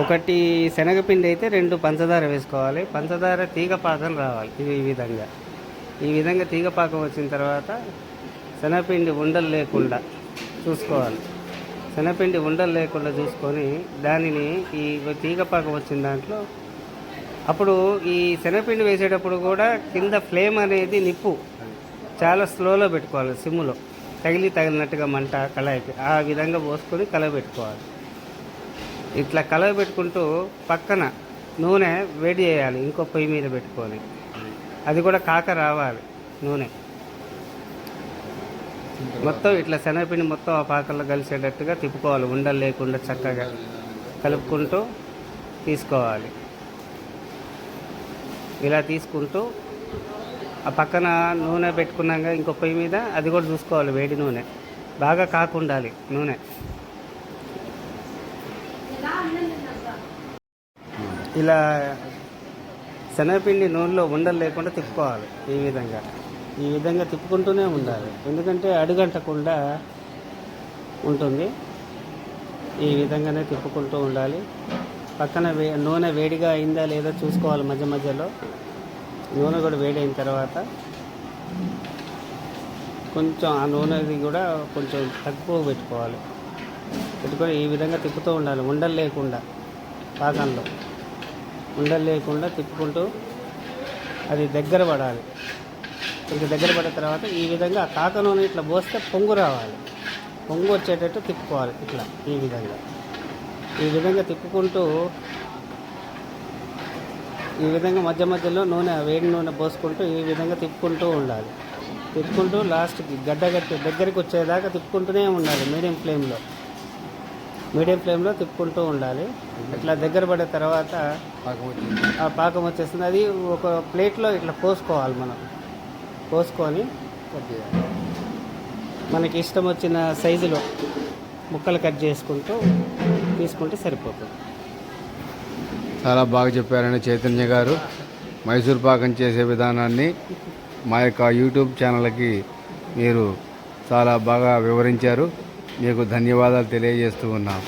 ఒకటి శనగపిండి అయితే రెండు పంచదార వేసుకోవాలి. పంచదార తీగ పాకం రావాలి. ఇది ఈ విధంగా. ఈ విధంగా తీగ పాకం వచ్చిన తర్వాత శనగపిండి ఉండలు లేకుండా చూసుకోవాలి. శనగపిండి ఉండలు లేకుండా చూసుకొని దానిని ఈ తీగ పాకం వచ్చిన దాంట్లో అప్పుడు ఈ శనగపిండి వేసేటప్పుడు కూడా కింద ఫ్లేమ్ అనేది నిప్పు. చాలా స్లోలో పెట్టుకోవాలి సిమ్లో తగిలి తగిలినట్టుగా మంట కళాయికి ఆ విధంగా పోసుకొని కలబెట్టుకోవాలి ఇట్లా కలవ పెట్టుకుంటూ పక్కన నూనె వేడి చేయాలి ఇంకో పొయ్యి మీద పెట్టుకొని. అది కూడా కాక రావాలి నూనె. మొత్తం ఇట్లా శనగపిండి మొత్తం ఆ పాకల్లో కలిసేటట్టుగా తిప్పుకోవాలి ఉండలు లేకుండా చక్కగా కలుపుకుంటూ తీసుకోవాలి. ఇలా తీసుకుంటూ ఆ పక్కన నూనె పెట్టుకున్నాక ఇంకో పొయ్యి మీద అది కూడా చూసుకోవాలి వేడి నూనె. బాగా కాకుండాలి నూనె. ఇలా శనగపిండి నూనెలో ఉండలు లేకుండా తిప్పుకోవాలి ఈ విధంగా. ఈ విధంగా తిప్పుకుంటూనే ఉండాలి. ఎందుకంటే అడుగంటకుండా ఉంటుంది. ఈ విధంగానే తిప్పుకుంటూ ఉండాలి. పక్కన వే నూనె వేడిగా అయిందా లేదా చూసుకోవాలి మధ్య మధ్యలో. నూనె కూడా వేడైన తర్వాత కొంచెం ఆ నూనెది కూడా కొంచెం తక్కువ పెట్టుకోవాలి. పెట్టుకొని ఈ విధంగా తిప్పుతూ ఉండాలి. ఉండలు లేకుండా పాకంలో. ఉండలు లేకుండా తిప్పుకుంటూ అది దగ్గర పడాలి. కొంచెం దగ్గర పడిన తర్వాత ఈ విధంగా ఆ కాక నూనె ఇట్లా పోస్తే పొంగు రావాలి. పొంగు వచ్చేటట్టు తిప్పుకోవాలి ఇట్లా ఈ విధంగా. ఈ విధంగా తిప్పుకుంటూ ఈ విధంగా మధ్య మధ్యలో నూనె వేడి నూనె పోసుకుంటూ ఈ విధంగా తిప్పుకుంటూ ఉండాలి. తిప్పుకుంటూ లాస్ట్కి గడ్డ గట్టి దగ్గరికి వచ్చేదాకా తిప్పుకుంటూనే ఉండాలి మీడియం ఫ్లేమ్లో. మీడియం ఫ్లేమ్లో తిప్పుకుంటూ ఉండాలి. ఇట్లా దగ్గర పడిన తర్వాత ఆ పాకం వచ్చేస్తుంది. అది ఒక ప్లేట్లో ఇట్లా పోసుకోవాలి మనం. పోసుకొని మనకి ఇష్టం వచ్చిన సైజులో ముక్కలు కట్ చేసుకుంటూ తీసుకుంటే సరిపోతుంది. చాలా బాగా చెప్పారండి చైతన్య గారు. మైసూర్ పాకం చేసే విధానాన్ని మా యొక్క యూట్యూబ్ ఛానల్కి మీరు చాలా బాగా వివరించారు. మీకు ధన్యవాదాలు తెలియజేస్తూ ఉన్నాం.